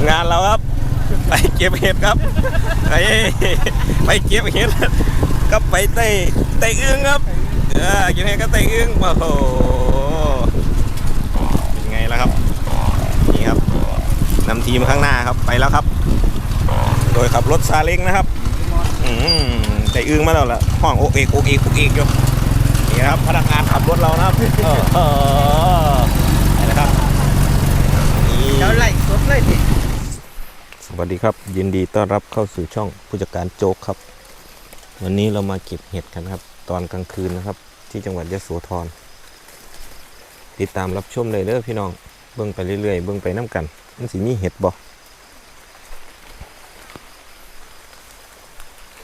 มงานเราครับ ไปเก็บเห็ดครับ ไปไปเก็บเห็ดก็ไปเตะเตะอึ้งครับเออกินเห็ดก็เตะอึ้งโอ้โหเป็นไงล่ะครับนี่ครับนำทีมข้างหน้าครับไปแล้วครับ โดยขับรถซาเล้งนะครับอืมเตะอึ้งมาแล้วล่ะห้องโอเอกโอเอกโอเอกอยู่นี่ครับพนักงานขับรถเรานะครับเออเออไปแล้วครับนี่เดี๋ยวไล่สดเลยดิ วัสดีครับ ยินดีต้อนรับเข้าสู่ช่องผู้จัดการโจ๊กครับ วันนี้เรามาเก็บเห็ดกันครับ ตอนกลางคืนนะครับ ที่จังหวัดยะโสธรติดตามรับชมเลยเด้อพี่น้องเบิ่งไปเรื่อยๆเบิ่งไปน้ำกันมันสิมีเห็ดบ่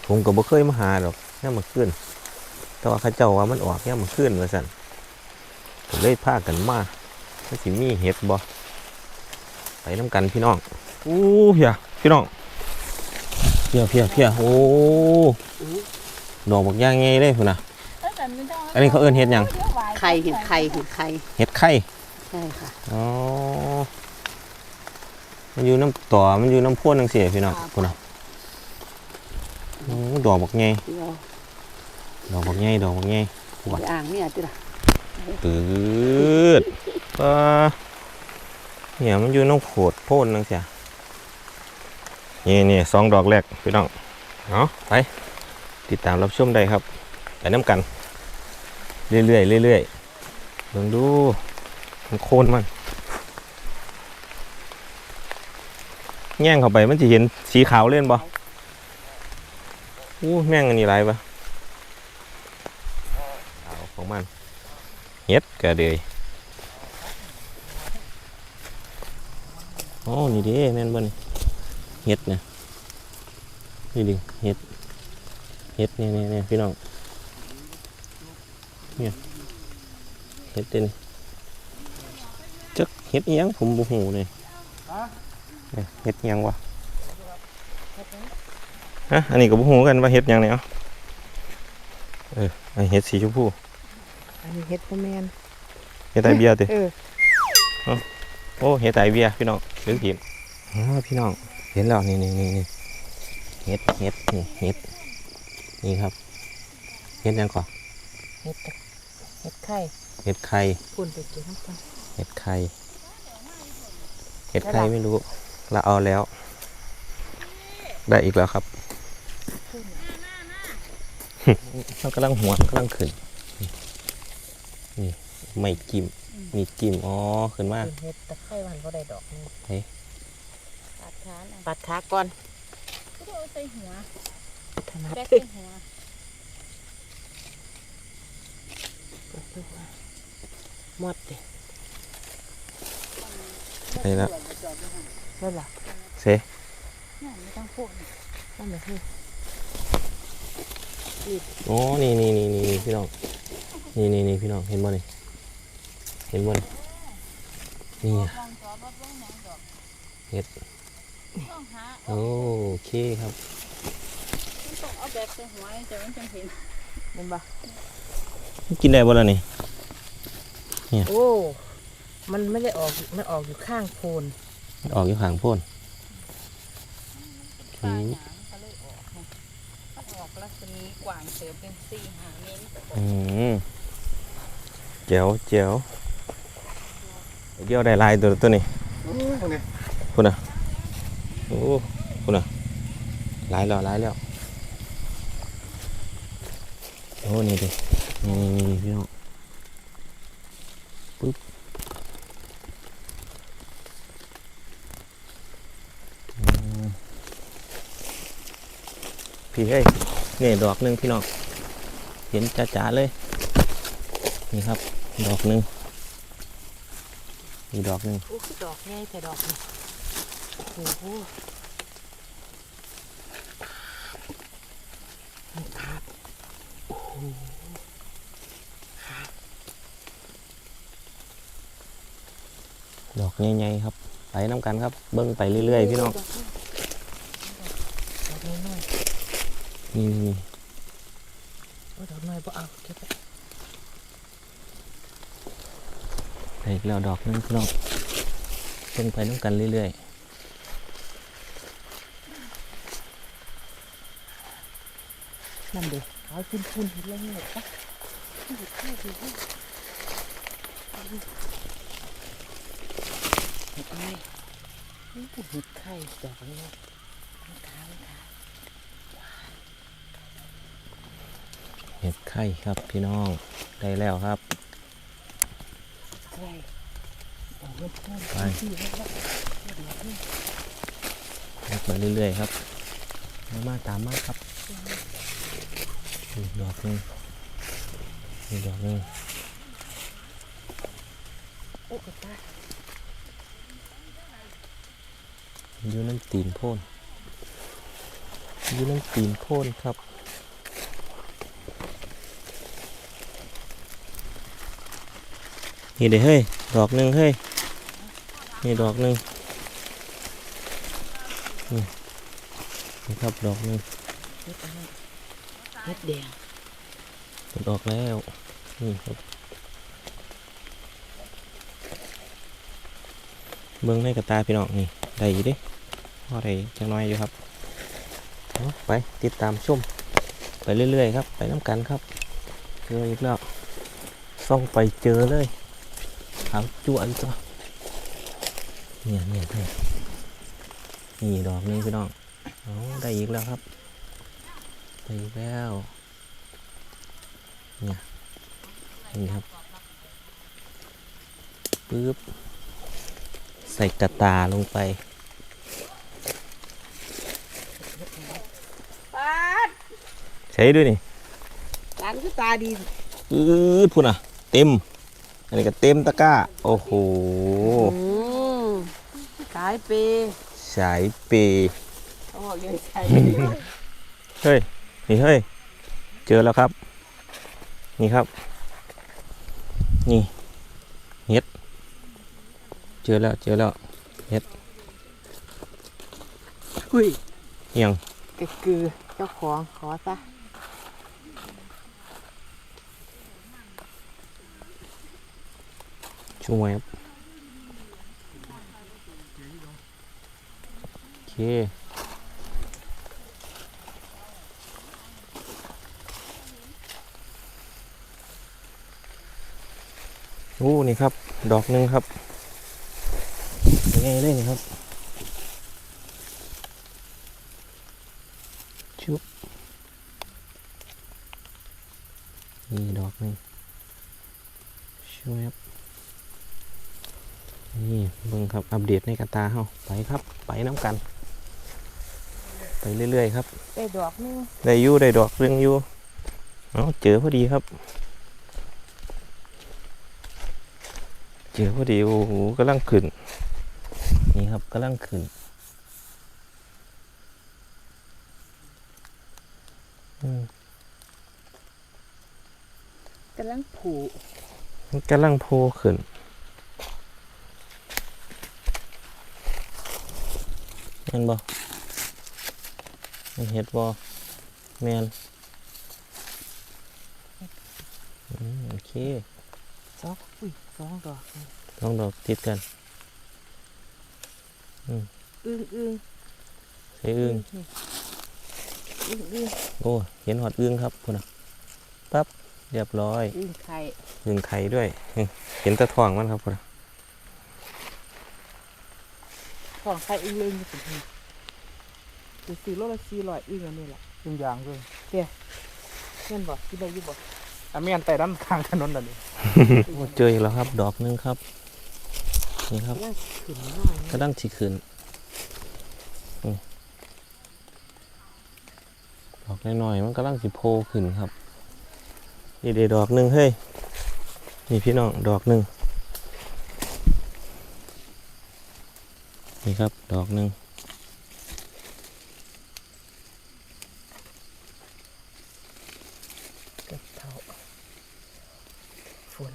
ผมก็บ่เคยมาหาดอกย่ามาขึ้นแต่ว่าข้าเจ้าว่ามันออกย่ามาขึ้นว่าสั่นก็เลยพากันมามันสิมีเห็ดบ่ไปน้ำกันพี่น้องอู้เพีย พี่น้องเพียเพียเพียโอ้ดอกบักย่างไงเลยพุ่นนะอันนี้เขาเอิ้นเห็ดหยังไข่เห็ดไข่เห็ดไข่เห็ดไข่ใช่ค่ะอ๋อมันอยู่น้ำต่อมันอยู่น้ำพ่นนังเสียพี่น้องพุ่นนะโอ้ดอกบักไงเดี๋ยวดอกบักไงดอกบักไงไปอ่างเนี่ยจิล่ะตืดก็เนี่ยมันอยู่น้ำโขดโพ่นนังเสีย นี่นี่สองดอกแรกพี่น้องเอาะไปติดตามรับชมได้ครับไปน้ำกัน เรื่อยๆเรื่อยๆลองดูมันโคนมันแง่งเข้าไปมันจะเห็นสีขาวเล่นบ่อู้แม่งอันนี้ไรปะขาวของมันเฮ็ดกระเดยโอ้นี่เดิแม่นบ่นี่ เฮ็ดนะนี่ดิเฮ็ดเฮ็ดเนี่ยเนี่ยเนี่ยพี่น้องเนี่ยเฮ็ดเด่นจักเฮ็ดอิหยังผมบ่ฮู้เลยเนี่ยเฮ็ดอิหยังวะฮะอันนี้ก็บ่ฮู้กันว่าเฮ็ดหยังเนี่ยเอาเอออันนี้เฮ็ดสีชมพูอันนี้เห็ดพ่อแมนเฮ็ดไอเบียติเออโอ้เฮ็ดไอเบียพี่น้องเรื่องผิดอ๋อพี่น้อง เห็นแล้วนี่นี่นี่นี่เฮ็ดเฮ็ดนี่เฮ็ดนี่ครับเฮ็ดหยังก่อนเห็ดจากเห็ดไข่เฮ็ดไข่ปุ่นไปกินน้ำกันเห็ดไข่เห็ดไข่ได้ละไม่รู้เราเอาแล้ว ได้อีกแล้วครับมันกำลังหัวมันกำลังขึ้นนี่ไม่จิ้มมีจิ้มอ๋อขึ้นมาเห็ดตะไคร้วันก็ได้ดอกนึงเฮ้ยปัด ขาน่ะปัดขาก่อนก็ต้องเอาใส่หัวถนัดแบกใส่หัวหมดเลยได้แล้วนั่นล่ะเซนั่นไม่ต้องพูดนะนั่นแหละคือโอ้นี่นี่นี่นี่นี่พี่น้อง นี่นี่นี่พี่น้อง เห็นบ่นี่เห็นบ่นี่นี่อะลองจอดรถลงหนังดอกเห็ดต้องหา โอเคครับมันต้องเอาแบกใส่หัวจะมันจังเห็นเห็นปะกินได้บ่ล่ะนี่โอ้ มันไม่ได้ออก มันออกอยู่ข้างโพนออกอยู่ห่างโพ่นปลาหยางก็เลยออกนะมันออกลักษณะกว้างเติบเป็นสี่หาเมตรอืมเจ๋วเจ๋วเดี๋ยวได้ลายตัวตัวนี้คุณน่ะ โอ้คุณน่ะลายแล้วลายแล้วโอ้นี่ดินี่นี่นี่พี่น้องปึ๊บพี่เอ้ยนี่ดอกหนึ่งพี่น้องเห็นจ๋าๆเลย นี่ครับ ดอกหนึ่งอีกดอกหนึ่งโอ้ดอกง่ายแต่ดอกนี่ โอ้โหมันขาดโอ้โหดอกใหญ่ๆครับ ไปน้ำกันครับ เบิ้งไปเรื่อยๆพี่น้องดอกน้อยนี่นี่นี่ๆโอ้ดอกน้อยบ่เอาเก็บไว้ไปอีกแล้วดอกหนึงพี่น้องเบิ้งไปน้ำกันเรื่อย นั่นเด็กขาวคุ้นคุ้นๆเห็นแล้วเนี่ยปะเห็ดไข่เห็ดไข่เห็ดไข่นี่ก็เห็ดไข่ดอกนี้มันขาวมันขาวเห็ดไข่ครับพี่น้องได้แล้วครับไข่ดอกเห็ดไข่ไปที่เห็ดแล้วเห็ดแล้วนี่แยกมาเรื่อยๆครับ มามาตามมาครับ อีกดอกหนึงอีกดอกหนึงโอ้กระตายอยู่น้ำตีนโพ่นอยู่น้ำตีนโพ่นครับนี่เด้เฮ้ย ดอกหนึ่งเฮ้ย นี่ดอกหนึ่งนี่นี่ครับ ดอกหนึ่ง เห็ดเดแดงมันออกแล้วนี่ครับเบิ้งในกระตาพี่น้องนี่ได้อยู่ดิพอได้จังน้อยอยู่ครับไปติดตามชมไปเรื่อยๆครับ ไปน้ำกันครับเจออีกแล้วส่องไปเจอเลยขาวจวนจ้ะเนี่ยเนี่ยเนี่ยนี่ดอกนึงพี่น้องเอาได้อีกแล้วครับ ได้อีกแล้วเนี่ยนี่ครับปึ๊บใส่กระตาลงไปปาดใช้ด้วยนี่หลานคือตาดีปื๊ดพุ่นอะ เต็ม อันนี้ก็เต็มตะกร้า โอ้โหอืมขายเปสายเปย์เขาบอกเลยขายเฮ้ย นี่เฮ้ย เจอแล้วครับ นี่ครับ นี่เห็ด เจอแล้ว เจอแล้วหุ้ยเอียังก็คือเจ้าของขอซะช่วยครับโอเค อ้นี่ครับ ดอกหนึ่งครับยังไงเลยนี่ครับชุบนี่ดอกหนึ่งช่วยครับนี่เบิ่งครับอัปเดตในกระตาเฮาไปครับ ไปน้ำกัน ไปเรื่อยๆครับ ได้ดอกนึงได้อยู่ได้ดอกเรื่องอยู่เอาเจอพอดีครับ เจอพอดีโอ้โหกำลังขึ้น นี่ครับกำลังขึ้นอืมกำลังผูมันกำลังโผล่ขึ้นแม่นบ่มันเห็ดบ่แม่นอืมโอเคสองอุ้ย สองดอกต้องดอกติดกันอึ้งอึ้งใช้อึ้งอึ้งอึ้งโอ้เห็นหอดอึ้งครับพุ่นนะปั๊บเรียบร้อยอึ้งไข่อึ้งไข่ด้วยเฮ้ยเห็นแตะทองมันครับพุ่นนะของไข่อึ้งเลยนี่สิจะซื้อโลละสี่ร้อยอึ้งอันนี้แหละทุกอย่างเลยเงินบอกที่ได้อยี่บอก อเมียนไต่ด้านทางถนนนั่นเองโอ้เจออีกแล้วครับ ดอกหนึงครับ นี่ครับว่าขึ้นน้อยกระดังสีขึ้นดอกน้อยๆมันกำลังสิโพขึ้นครับนี่เดดอกหนึ่งเฮ้ยนี่พี่น้องดอกหนึ่งนี่ครับ ดอกหนึ่ง กับเท่าฝน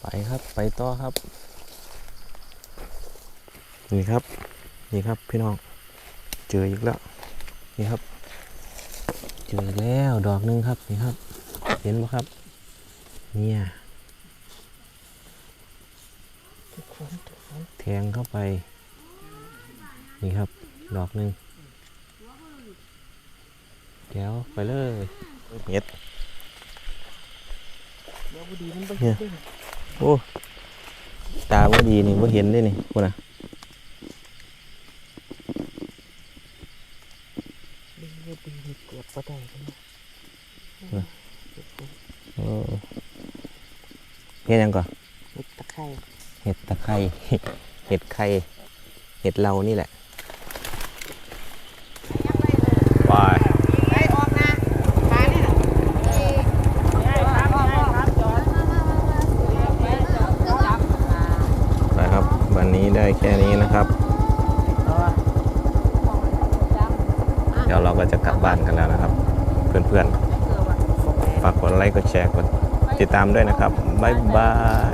ไป ครับ ไปต่อครับ นี่ครับ นี่ครับพี่น้อง เจออีกแล้ว นี่ครับ เจอแล้วดอกหนึ่งครับ นี่ครับ เห็นไหมครับ เนี่ยทุกคนทุกคนแทงเข้าไป นี่ครับ ดอกหนึ่งเดี๋ยวไปเลยเห็ดเดี๋ยวบุดีมันไปเนี่เห็ยนด้วย โอ้ ตาว่าดีนี่ว่าเห็นได้นี่คุณนะดึงเยอะดีนี่เกือบก็ได้แล้วนะทุกคนเออเห็ดหยังก่อนเห็ดตะไคร้เห็ดตะไคร้เห็ดไข่ เห็ดเรานี่แหละวาย ไปออกนะขานี่น่ะ ไปครับ วันนี้ได้แค่นี้นะครับ เดี๋ยวเรา ก็จะกลับบ้านกันแล้วนะครับ เพื่อนๆ ฝากกดไลค์ กดแชร์ กดติดตามด้วยนะครับ บ๊ายบาย